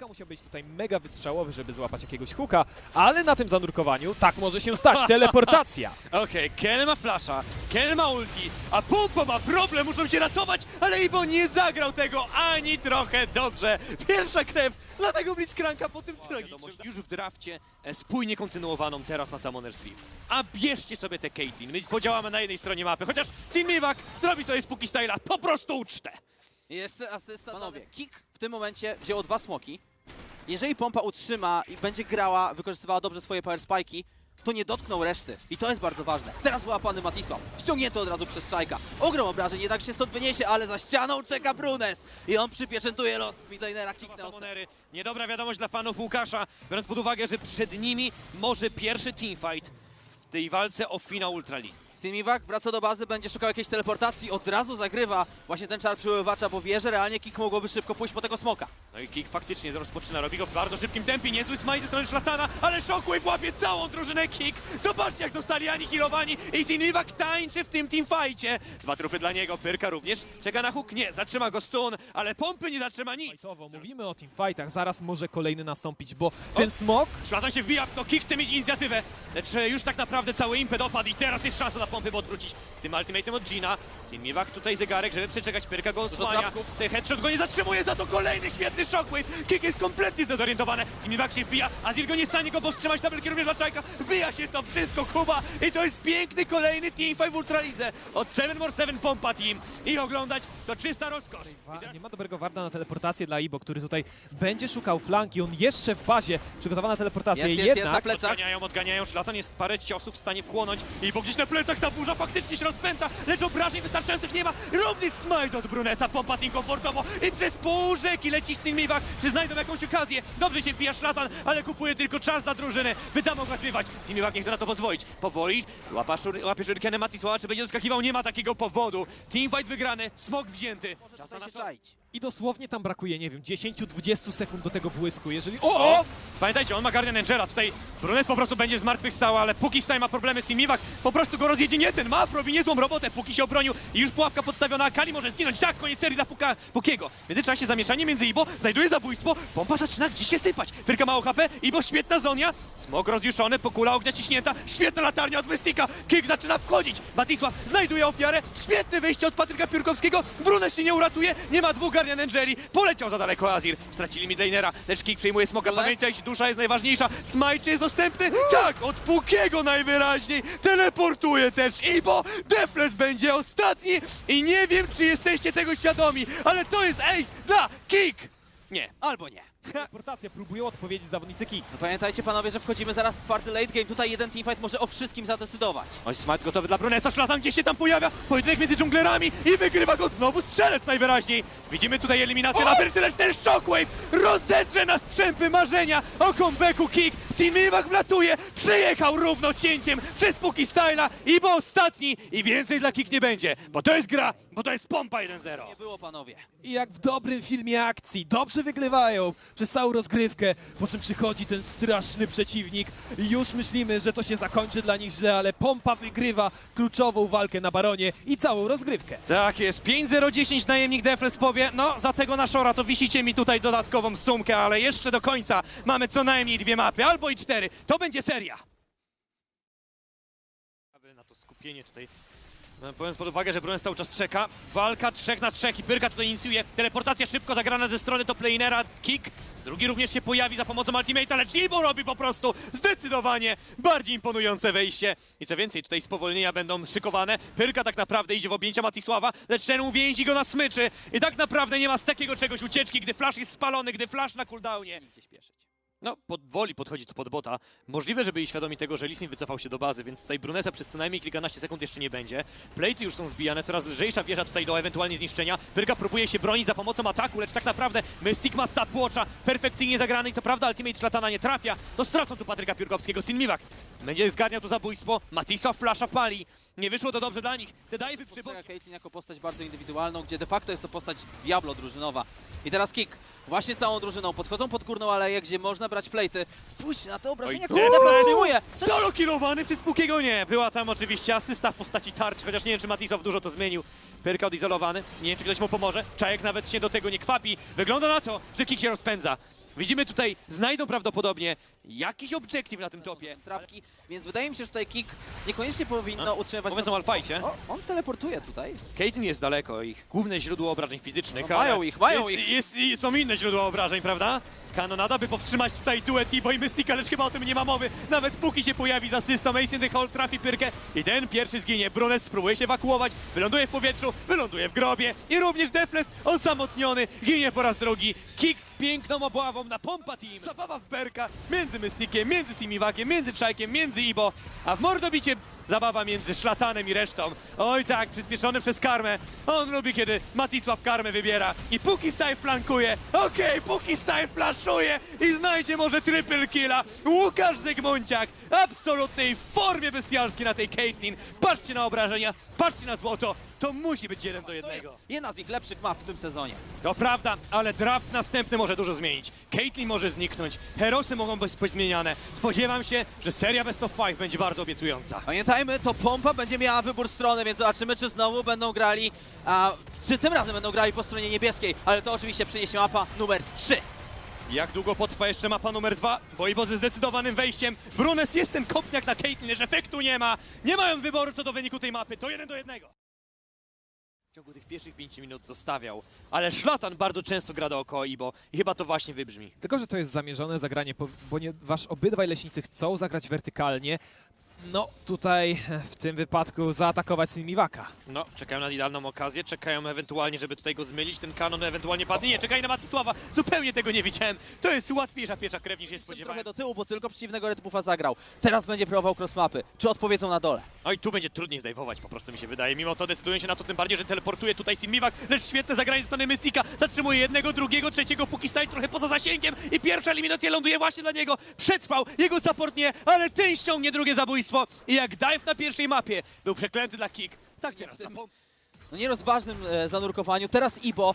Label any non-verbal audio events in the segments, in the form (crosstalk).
Pyrka musiał być tutaj mega wystrzałowy, żeby złapać jakiegoś huka, ale na tym zanurkowaniu tak może się stać. (laughs) Teleportacja. Okej, Ken ma flasza, Ken ma ulti, a Pumpo ma problem, muszą się ratować, ale Ibo nie zagrał tego ani trochę dobrze. Pierwsza krew dla tego Blitzcranka po tym tragicznym. Już w drafcie e, spójnie kontynuowaną teraz na Summoner's Rift. A bierzcie sobie te Caitlyn, my podziałamy na jednej stronie mapy, chociaż Sinmiwak zrobi sobie Spooky Styla po prostu ucztę. Jeszcze asysta. Panowie, Kik w tym momencie wzięło dwa smoki. Jeżeli pompa utrzyma i będzie grała, wykorzystywała dobrze swoje power spike'i, to nie dotknął reszty. I to jest bardzo ważne. Teraz wyłapany Matisław. Ściągnięty od razu przez Szajka. Ogrom obrażeń, jednak się stąd wyniesie, ale za ścianą czeka Brunes. I on przypieczętuje los midlanera kiknę. Niedobra wiadomość dla fanów Łukasza, biorąc pod uwagę, że przed nimi może pierwszy teamfight w tej walce o finał Ultra Simiwak wraca do bazy, będzie szukał jakiejś teleportacji, od razu zagrywa właśnie ten czar przyływacza, bo wie, że realnie Kik mogłoby szybko pójść po tego smoka. No i Kick faktycznie rozpoczyna, robi go w bardzo szybkim tempie, niezły smite ze strony Szlatana, ale Shockwave łapie całą drużynę Kick. Zobaczcie jak zostali anihilowani i Sinwivak tańczy w tym teamfajcie. Dwa trupy dla niego, Pyrka również czeka na huk, nie, zatrzyma go Stun, ale pompy nie zatrzyma nic. Końcowo mówimy o teamfightach, zaraz może kolejny nastąpić, bo ten smok Szlatan się wbija, to Kick chce mieć inicjatywę, lecz już tak naprawdę cały impet opadł i teraz jest szansa na pompy, by odwrócić z tym ultimatem od Gina. Sinmiwak tutaj zegarek, żeby przeczekać, Pyrka go osłania. Ten headshot go nie zatrzymuje, za to kolejny świetny shockwave. Kick jest kompletnie zdezorientowany, Sinmiwak się wbija, a Zirgo nie stanie go powstrzymać, kill również dla Czajka. Wbija się to wszystko, Kuba i to jest piękny kolejny teamfight w Ultralidze. Od 7 more 7 pompa team i oglądać to czysta rozkosz. Nie ma dobrego warda na teleportację dla Ibo, który tutaj będzie szukał flanki. On jeszcze w bazie przygotowana teleportacja. Jest, jest, jest na Jednak plecach. Odganiają, odganiają, Szlatan jest parę ciosów w stanie wchłonąć i bo gdzieś na plecach ta burza faktycznie się rozpęta, lecz obrażeń wystarczających nie ma. Równy smite od Brunesa, pompa team komfortowo i przez pół rzeki leci Stinmiwak, czy znajdą jakąś okazję. Dobrze się wbija Szlatan, ale kupuje tylko czas dla drużyny, tam mogła zbywać. Stinmiwak nie chce na to pozwolić. Powoli łapa szur, łapie Shurikenem Matisława, czy będzie doskakiwał? Nie ma takiego powodu. Teamfight wygrany, smok wzięty. Czas na czaić. I dosłownie tam brakuje, nie wiem, 10-20 sekund do tego błysku. Jeżeli... O! O! Pamiętajcie, on ma Guardian Angela, tutaj Brunes po prostu będzie zmartwychwstał, ale póki Stein ma problemy z Simiwak, po prostu go rozjedzie. Nie ten, ma, robi niezłą robotę, póki się obronił i już pułapka podstawiona, a Kali może zginąć, tak, koniec serii dla Puka, Pukiego. W międzyczasie zamieszanie między Ibo, znajduje zabójstwo, pompa zaczyna gdzieś się sypać, Pyrka mało HP, Ibo świetna zonia, smog rozjuszony, pokula ognia ciśnięta, świetna latarnia od Mystika, Kick zaczyna wchodzić, Batisław znajduje ofiarę, świetne wyjście od Patryka Piórkowskiego, Brunes się nie uratuje, nie ma dwóch Guardian Angeli, poleciał za daleko Azir, stracili midlanera, lecz Kick przejmuje smoka, pamiętajcie, dusza jest najważniejsza, Smite jest dostępny, tak, od Pukiego najwyraźniej, teleportuje też Ibo, Defles będzie ostatni. I nie wiem, czy jesteście tego świadomi, ale to jest ace dla Kick! Nie. Albo nie. Teleportacja, próbują odpowiedzieć zawodnicy Ki. No pamiętajcie panowie, że wchodzimy zaraz w twardy late game. Tutaj jeden teamfight może o wszystkim zadecydować. Oj, Smite gotowy dla Brunesa, szlatan gdzieś się tam pojawia, pojedynek między dżunglerami i wygrywa go znowu strzelec najwyraźniej. Widzimy tutaj eliminację na lecz ten Shockwave rozedrze na strzępy marzenia o comebacku Kick. Simiwak wlatuje, przejechał równo cięciem przez Puki Styla i bo ostatni i więcej dla Kick nie będzie, bo to jest gra, bo to jest pompa 1-0. Nie było panowie. I jak w dobrym filmie akcji, dobrze wygrywają przez całą rozgrywkę, po czym przychodzi ten straszny przeciwnik i już myślimy, że to się zakończy dla nich źle, ale Pompa wygrywa kluczową walkę na Baronie i całą rozgrywkę. Tak jest, 5-0-10 najemnik Defles powie, no za tego na Shora to wisicie mi tutaj dodatkową sumkę, ale jeszcze do końca mamy co najmniej dwie mapy, albo i cztery, to będzie seria. Na to skupienie tutaj, no, biorąc pod uwagę, że Brunes cały czas czeka, walka trzech na trzech i Pyrka tutaj inicjuje, teleportacja szybko zagrana ze strony toplanera, kick, drugi również się pojawi za pomocą ultimate'a, lecz Ibo robi po prostu zdecydowanie bardziej imponujące wejście. I co więcej, tutaj spowolnienia będą szykowane, Pyrka tak naprawdę idzie w objęcia Matisława, lecz ten uwięzi go na smyczy. I tak naprawdę nie ma z takiego czegoś ucieczki, gdy flash jest spalony, gdy flash na cooldownie. No, powoli podchodzi to pod bota. Możliwe, że byli świadomi tego, że Lissin wycofał się do bazy, więc tutaj Brunesa przez co najmniej kilkanaście sekund jeszcze nie będzie. Plejty już są zbijane, coraz lżejsza wieża tutaj do ewentualnie zniszczenia. Pyrka próbuje się bronić za pomocą ataku, lecz tak naprawdę Mystic ma stopwatcha, perfekcyjnie zagrany i co prawda Ultimate Szlatana nie trafia, to stracą tu Patryka Piórkowskiego, Sinmiwak. Będzie zgarniał tu zabójstwo, Matisa flasha pali. Nie wyszło to dobrze dla nich. Te dajwy przy Postrzega bocie. Caitlyn jako postać bardzo indywidualną, gdzie de facto jest to postać Diablo drużynowa. I teraz kick. Właśnie całą drużyną. Podchodzą pod górną aleję, gdzie można brać plejty. Spójrzcie na te obrażenia, Oj, które! Defles przyjmuje. Solo killowany przez Pukiego nie. Była tam oczywiście asysta w postaci tarczy, chociaż nie wiem, czy Matisław dużo to zmienił. Pyrka odizolowany. Nie wiem, czy ktoś mu pomoże. Czajek nawet się do tego nie kwapi. Wygląda na to, że kick się rozpędza. Widzimy tutaj, znajdą prawdopodobnie jakiś obiektyw na tym topie. Trapki, więc wydaje mi się, że tutaj kick niekoniecznie powinno utrzymywać... Powiedzą Alfajcie. O, on teleportuje tutaj. Caitlyn jest daleko, ich główne źródło obrażeń fizycznych. No mają ich, mają jest, ich. Jest, jest, są inne źródła obrażeń, prawda? Kanonada, by powstrzymać tutaj duet Ibo i Mystika, lecz chyba o tym nie ma mowy. Nawet póki się pojawi z asystą, Ace in the Hole trafi pyrkę i ten pierwszy zginie. Brunes spróbuje się ewakuować, wyląduje w powietrzu, wyląduje w grobie i również Defles osamotniony ginie po raz drugi. Kick z piękną obławą na Pompa Team. Zabawa w perka między Mystikiem, między Simiwakiem, między Czajkiem, między Ibo, a w mordobicie Zabawa między szlatanem i resztą. Oj tak, przyspieszony przez karmę. On lubi, kiedy Matisław karmę wybiera. I póki Style flankuje. Okej, póki Style flaszuje i znajdzie może triple killa. Łukasz Zygmunciak. Absolutnej formie bestialskiej na tej Caitlyn. Patrzcie na obrażenia, patrzcie na złoto. To musi być jeden do To jest jednego. jedna z ich lepszych map w tym sezonie. To prawda, ale draft następny może dużo zmienić. Caitlyn może zniknąć, herosy mogą być pozmieniane. Spodziewam się, że seria Best of Five będzie bardzo obiecująca. Pamiętajmy, to pompa będzie miała wybór strony, więc zobaczymy, czy znowu będą grali, a czy tym razem będą grali po stronie niebieskiej, ale to oczywiście przyniesie mapa numer 3. Jak długo potrwa jeszcze mapa numer dwa? Bo Ibo ze zdecydowanym wejściem. Brunes jest ten kopniak na Caitlyn, że efektu nie ma. Nie mają wyboru co do wyniku tej mapy. To jeden do jednego. W ciągu tych pierwszych 5 minut zostawiał, ale Szlatan bardzo często gra dookoła Ibo i chyba to właśnie wybrzmi. Tylko, że to jest zamierzone zagranie, po- ponieważ obydwaj leśnicy chcą zagrać wertykalnie. No, tutaj e, w tym wypadku zaatakować Simiwaka. No, czekają na idealną okazję, czekają ewentualnie, żeby tutaj go zmylić, ten kanon ewentualnie padnie. Nie, czekaj na Matisława, zupełnie tego nie widziałem. To jest łatwiejsza pierwsza krew niż się Trochę spodziewałem. do tyłu, bo tylko przeciwnego Red Buffa zagrał. Teraz będzie próbował cross mapy. Czy odpowiedzą na dole? No i tu będzie trudniej zdejmować, po prostu mi się wydaje. Mimo to decydują się na to, tym bardziej, że teleportuje tutaj Simiwak, lecz świetne zagranie ze strony Mystika. Zatrzymuje jednego, drugiego, trzeciego, póki staje trochę poza zasięgiem i pierwsza eliminacja ląduje właśnie dla niego. Przetrwał, jego support nie, ale ten ściągnie drugie zabójstwo. I jak dive na pierwszej mapie był przeklęty dla kick, tak teraz na pom- No nierozważnym e, zanurkowaniu. Teraz Ibo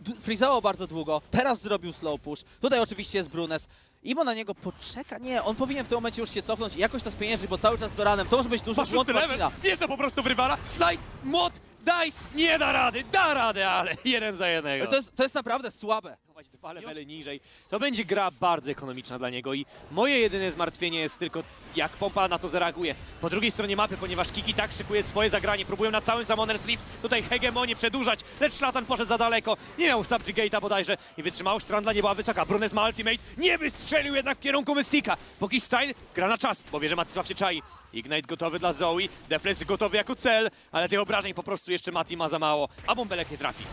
d- frizował bardzo długo, teraz zrobił slow push. Tutaj oczywiście jest Brunes. Ibo na niego poczeka. Nie, on powinien w tym momencie już się cofnąć i jakoś to spieniężyć, bo cały czas do ranem. To może być duży Ma błąd szósty level, Marcina. wjeżdża po prostu w rywala, slice, mot, dice, nie da rady, da radę, ale (laughs) jeden za jednego. To jest, to jest naprawdę słabe. Dwa levely niżej. To będzie gra bardzo ekonomiczna dla niego i moje jedyne zmartwienie jest tylko jak Pompa na to zareaguje. Po drugiej stronie mapy, ponieważ Kiki tak szykuje swoje zagranie, próbują na całym Summoner's Rift tutaj hegemonię przedłużać, lecz Szlatan poszedł za daleko, nie miał Subjugate'a bodajże i wytrzymałość Trandla nie była wysoka. Brunes ma ultimate, nie wystrzelił jednak w kierunku Mystika. Póki Style gra na czas, bo wie, że Matisław się czai. Ignite gotowy dla Zoe, Deflex gotowy jako cel, ale tych obrażeń po prostu jeszcze Mati ma za mało, a Bąbelek nie trafi.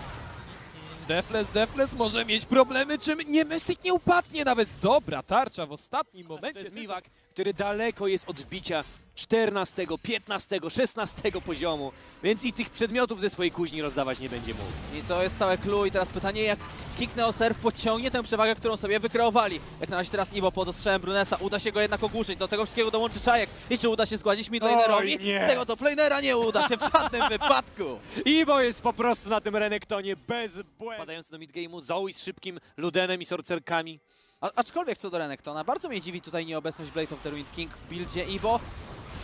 Defles, Defles może mieć problemy, czym nie Mystic nie upadnie nawet. Dobra tarcza w ostatnim To momencie. jest Miwak, który daleko jest od bicia 14, 15, 16 poziomu, więc i tych przedmiotów ze swojej kuźni rozdawać nie będzie mógł. I to jest całe clue. I teraz pytanie, jak Kick Neosurf pociągnie tę przewagę, którą sobie wykreowali. Jak na razie teraz Iwo pod ostrzałem Brunesa. Uda się go jednak ogłuszyć. Do tego wszystkiego dołączy Czajek. Jeszcze uda się zgładzić midlanerowi. Oj, nie. Tego to planera nie uda się w żadnym (laughs) wypadku. Ibo jest po prostu na tym Renektonie bez błędu. Padający do midgame'u, Zoe z szybkim Ludenem i sorcerkami. A, aczkolwiek co do Renektona, bardzo mnie dziwi tutaj nieobecność Blade of the Ruined King w buildzie Iwo.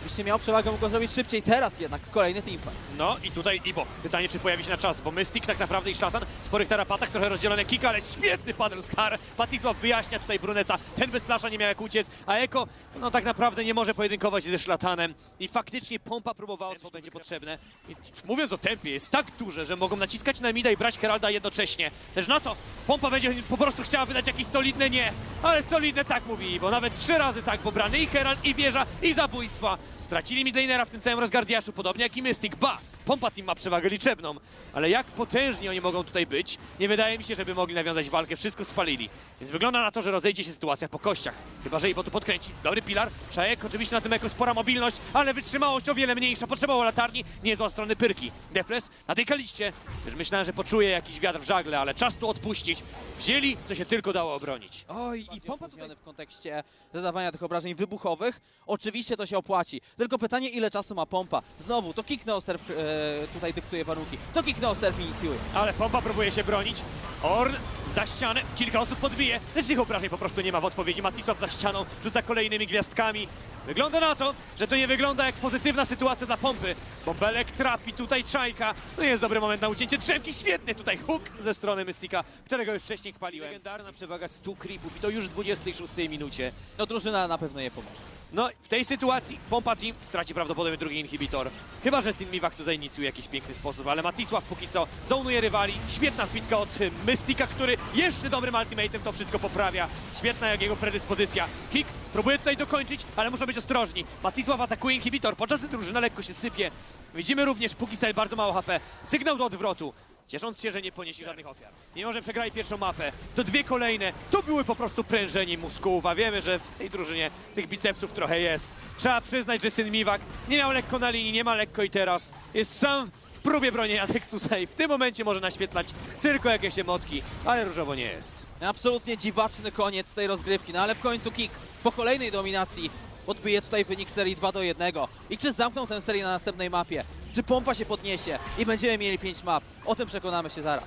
Byście miał przewagę, mógł go zrobić szybciej. Teraz jednak kolejny teamfight. No i tutaj Ibo. Pytanie, czy pojawi się na czas, bo Mystic tak naprawdę i Szlatan w sporych tarapatach, trochę rozdzielone kika, ale świetny paddle star. Patisław wyjaśnia tutaj Bruneca, ten bez nie miał jak uciec, a Eko, no tak naprawdę nie może pojedynkować ze Szlatanem i faktycznie pompa próbowała, co będzie potrzebne. I mówiąc o tempie, jest tak duże, że mogą naciskać na mida i brać Heralda jednocześnie. Też na to pompa będzie po prostu chciała wydać jakieś solidne nie, ale solidne tak mówi, bo nawet trzy razy tak pobrany i Herald, i wieża, i zabójstwa. Stracili midlanera w tym całym rozgardiaszu, podobnie jak i Mystic. Ba! Pompa Team ma przewagę liczebną, ale jak potężni oni mogą tutaj być, nie wydaje mi się, żeby mogli nawiązać walkę. Wszystko spalili. Więc wygląda na to, że rozejdzie się sytuacja po kościach. Chyba, że Ibo tu podkręci. Dobry pilar. Szajek, oczywiście na tym jako spora mobilność, ale wytrzymałość o wiele mniejsza. Potrzebował latarni, nie zła strony pyrki. Defles na tej kaliście. Już myślałem, że poczuje jakiś wiatr w żagle, ale czas tu odpuścić. Wzięli, co się tylko dało obronić. Oj, i pompa tutaj w kontekście zadawania tych obrażeń wybuchowych. Oczywiście to się opłaci. Tylko pytanie, ile czasu ma pompa? Znowu, to Kick Neosurf e, tutaj dyktuje warunki. To Kick Neosurf inicjuje. Ale pompa próbuje się bronić. Orn za ścianę, kilka osób podbije, lecz tych obrażeń po prostu nie ma w odpowiedzi. Matisław za ścianą rzuca kolejnymi gwiazdkami. Wygląda na to, że to nie wygląda jak pozytywna sytuacja dla pompy, bo Belek trapi tutaj Czajka. To nie jest dobry moment na ucięcie drzemki. Świetny tutaj hook ze strony Mystika, którego już wcześniej chwaliłem. Legendarna przewaga 100 creepów i to już w 26 minucie. No drużyna na pewno je pomoże. No, w tej sytuacji Pompa Team straci prawdopodobnie drugi inhibitor. Chyba, że Sin Miwak tu zainicjuje jakiś piękny sposób, ale Matisław póki co zonuje rywali. Świetna wbitka od Mystika, który jeszcze dobrym ultimatem to wszystko poprawia. Świetna jak jego predyspozycja. Kick próbuje tutaj dokończyć, ale muszą być ostrożni. Matisław atakuje inhibitor, podczas gdy drużyna lekko się sypie. Widzimy również Puki Style bardzo mało HP. Sygnał do odwrotu. Ciesząc się, że nie poniesie żadnych ofiar. Mimo, że przegrali pierwszą mapę, to dwie kolejne, to były po prostu prężenie muskułów, a wiemy, że w tej drużynie tych bicepsów trochę jest. Trzeba przyznać, że syn Miwak nie miał lekko na linii, nie ma lekko i teraz jest sam próbie bronienia Nexusa i w tym momencie może naświetlać tylko jakieś emotki, ale różowo nie jest. Absolutnie dziwaczny koniec tej rozgrywki, no ale w końcu Kick po kolejnej dominacji odbije tutaj wynik serii 2 do 1. I czy zamkną tę serię na następnej mapie? Czy pompa się podniesie i będziemy mieli 5 map? O tym przekonamy się zaraz.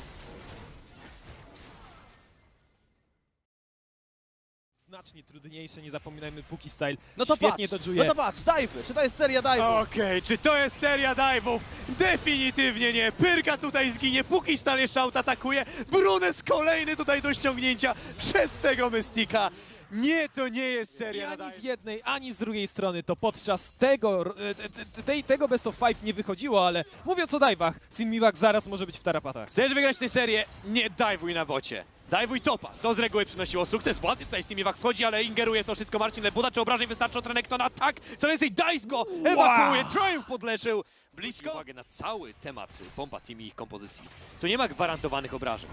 Znacznie trudniejsze, nie zapominajmy, Puki Style No to świetnie patrz, dodżuje. no to patrz, dive'y, czy to jest seria dive'ów? Okej, czy to jest seria dive'ów? Definitywnie nie. Pyrka tutaj zginie, póki Stal jeszcze out atakuje. Brunes kolejny tutaj do ściągnięcia przez tego Mystika. Nie, to nie jest seria ani z jednej, ani z drugiej strony to podczas tego, e, te- te- tego Best of Five nie wychodziło, ale mówiąc o dive'ach, Sin Miwak zaraz może być w tarapatach. Chcesz wygrać tę serię? Nie dajwuj na bocie. Dajwuj topa. To z reguły przynosiło sukces. Ładnie tutaj Simiwak wchodzi, ale ingeruje to wszystko Marcin Lebuda. Czy obrażeń wystarczy od Renekton na tak? Co więcej, Dice go ewakuuje. Triumph podleczył. Blisko. uwagę na cały temat pompa team i ich kompozycji. Tu nie ma gwarantowanych obrażeń.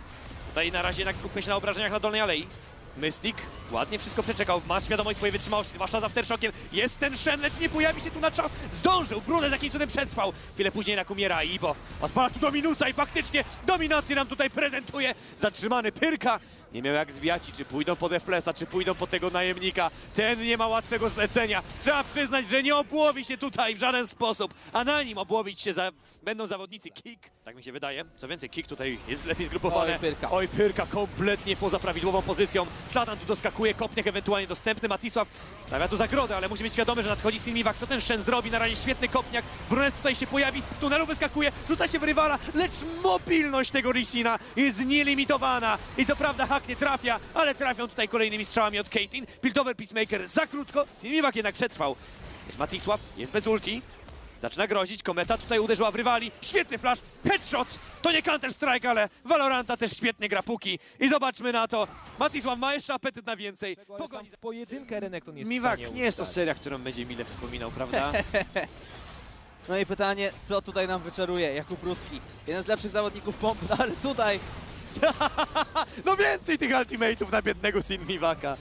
Tutaj na razie jednak skupmy się na obrażeniach na dolnej alei. Mystic ładnie wszystko przeczekał, ma świadomość swojej wytrzymałości, zwłaszcza za aftershockiem. Jest ten Shen, lecz nie pojawi się tu na czas. Zdążył, Brunes jakimś cudem przetrwał. Chwilę później jednak umiera Ibo. Odpala tu do minusa i faktycznie dominację nam tutaj prezentuje. Zatrzymany Pyrka. Nie miał jak zwiać i czy pójdą po Deflesa, czy pójdą po tego najemnika. Ten nie ma łatwego zlecenia. Trzeba przyznać, że nie obłowi się tutaj w żaden sposób, a na nim obłowić się za... będą zawodnicy Kick. Tak mi się wydaje. Co więcej, Kick tutaj jest lepiej zgrupowany. Oj, Pyrka. Oj, Pyrka kompletnie poza prawidłową pozycją. Klatan tu doskakuje, kopniak ewentualnie dostępny. Matisław stawia tu zagrodę, ale musi być świadomy, że nadchodzi Simiwak. Co ten Shen zrobi? Na razie świetny kopniak. Brunes tutaj się pojawi, z tunelu wyskakuje, rzuca się w rywala, lecz mobilność tego Rissina jest nielimitowana. I co prawda hak nie trafia, ale trafią tutaj kolejnymi strzałami od Caitlyn. Piltover Peacemaker za krótko. Simiwak jednak przetrwał. Jest Matisław, jest bez ulti. Zaczyna grozić, Kometa tutaj uderzyła w rywali. Świetny flash, headshot! To nie Counter-Strike, ale Valoranta też świetnie gra Puki. I zobaczmy na to. Matisław ma jeszcze apetyt na więcej. Pogoni. pojedynkę Renekton jest Miwak, nie jest to seria, którą będzie mile wspominał, prawda? (laughs) No i pytanie, co tutaj nam wyczaruje Jakub Rudzki? Jeden z lepszych zawodników pomp, no (laughs) ale tutaj (laughs) no więcej tych ultimate'ów na biednego Sin Miwaka.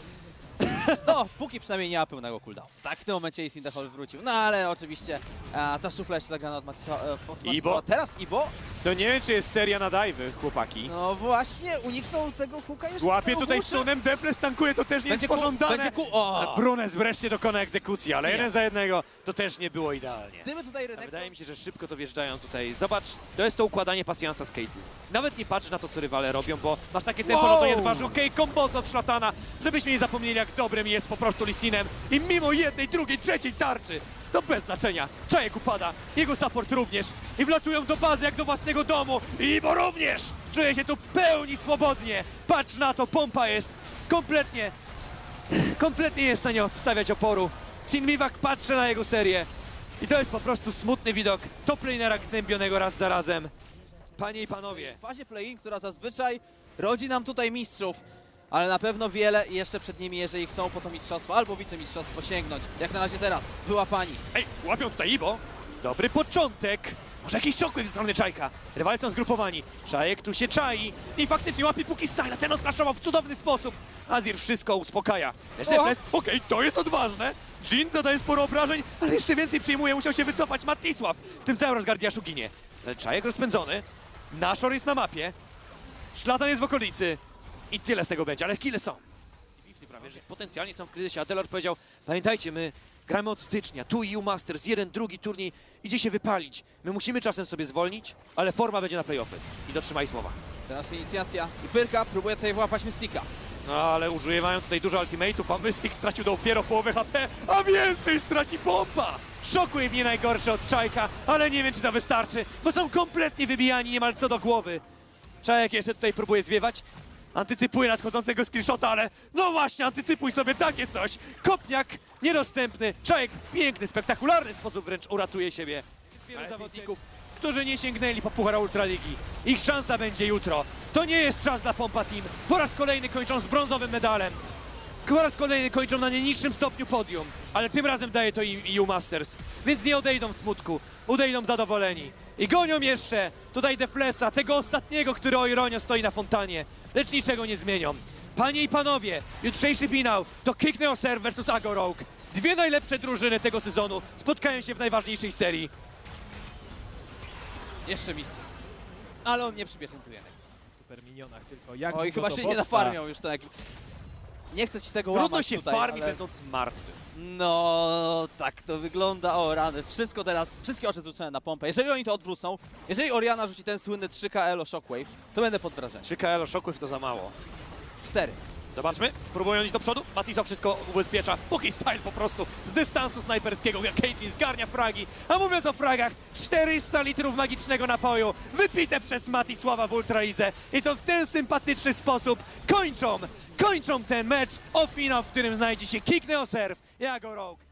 No, póki przynajmniej nie ma pełnego cooldown. Tak, w tym momencie Ace in the Hall wrócił. No ale oczywiście a, ta szufla jeszcze zagrana od Matisza. e, od Ibo? Matisza. Teraz Ibo? To nie wiem, czy jest seria na dive'y, chłopaki. No właśnie, uniknął tego huka jeszcze. Łapie tego tutaj husza. stunem, Defles tankuje, to też nie Będzie jest ku, pożądane. będzie ku... O! Brunes wreszcie dokona egzekucji, ale Nie. jeden za jednego to też nie było idealnie. Gdyby tutaj A Renekton... Wydaje mi się, że szybko to wjeżdżają tutaj. Zobacz, to jest to układanie pasjansa z Caitlyn. Nawet nie patrz na to, co rywale robią, bo masz takie tempo, Wow! że to nie dbasz. Okej, kombos od szlatana, żebyśmy nie zapomnieli, jak dobrym jest po prostu Lisinem. I mimo jednej, drugiej, trzeciej tarczy, to bez znaczenia. Czajek upada, jego support również. I wlatują do bazy jak do własnego domu. I bo również czuje się tu pełni swobodnie. Patrz na to, pompa jest kompletnie, kompletnie nie jest w stanie stawiać oporu. Sin Miwak patrzy na jego serię. I to jest po prostu smutny widok top lanera gnębionego raz za razem. Panie i panowie, W fazie play-in, która zazwyczaj rodzi nam tutaj mistrzów, ale na pewno wiele i jeszcze przed nimi, jeżeli chcą po to mistrzostwo albo wicemistrzostwo sięgnąć. Jak na razie teraz, wyłapani. ej, łapią tutaj Ibo. Dobry początek. Może jakiś czokły ze strony Czajka. Rywale są zgrupowani. Czajek tu się czai i faktycznie łapie póki Styla. Ten odflaszował w cudowny sposób. Azir wszystko uspokaja. Lecz! Defles, okej, to jest odważne. Jin zadaje sporo obrażeń, ale jeszcze więcej przyjmuje. Musiał się wycofać Matisław. W tym całym rozgardiaszu ginie. Czajek rozpędzony. Nashor jest na mapie. Szlatan jest w okolicy. I tyle z tego będzie, ale kile są. Prawie, że potencjalnie są w kryzysie, a Taylor powiedział, pamiętajcie, my gramy od stycznia, tu i u Masters, jeden, drugi turniej, idzie się wypalić. My musimy czasem sobie zwolnić, ale forma będzie na playoffy. I dotrzymaj słowa. Teraz inicjacja i Pyrka próbuje tutaj włapać Mystika. No ale używają tutaj dużo ultimate'ów, a Mystic stracił dopiero połowę HP, a więcej straci pompa! Shockwave nie najgorszy od Czajka, ale nie wiem czy to wystarczy, bo są kompletnie wybijani niemal co do głowy. Czajek jeszcze tutaj próbuje zwiewać, antycypuje nadchodzącego screenshota, ale no właśnie, antycypuj sobie takie coś! Kopniak niedostępny, Czajek w piękny, spektakularny sposób wręcz uratuje siebie. Wielu Ale zawodników, którzy nie sięgnęli po Puchar Ultraligi. Ich szansa będzie jutro. To nie jest czas dla Pompa Team. Po raz kolejny kończą z brązowym medalem. Po raz kolejny kończą na najniższym stopniu podium, ale tym razem daje to im EU Masters. Więc nie odejdą w smutku, odejdą zadowoleni. I gonią jeszcze tutaj Deflesa, tego ostatniego, który o ironio stoi na fontanie. Lecz niczego nie zmienią. Panie i panowie, jutrzejszy finał to Kick Neoser vs Ago Rogue. Dwie najlepsze drużyny tego sezonu spotkają się w najważniejszej serii. Jeszcze Mystik. Ale on nie przypieczętuje. W super minionach tylko. Jak Oj, długo chyba się nie nafarmiał już tak. Nie chcę ci tego Trudno łamać się tutaj, farmi, ale... będąc martwym. No, tak to wygląda. O, rany. Wszystko teraz, wszystkie oczy zwrócone na pompę. Jeżeli oni to odwrócą, jeżeli Oriana rzuci ten słynny 3KL o Shockwave, to będę pod wrażeniem. 3 KL Shockwave to za mało. 4. Zobaczmy, próbują iść do przodu, Matiso wszystko ubezpiecza, Puki Style po prostu z dystansu snajperskiego, jak Caitlyn zgarnia fragi, a mówiąc o fragach, 400 litrów magicznego napoju, wypite przez Matisława w Ultralidze i to w ten sympatyczny sposób kończą, kończą ten mecz o finał, w którym znajdzie się Kick Neoserv i Ago Rogue.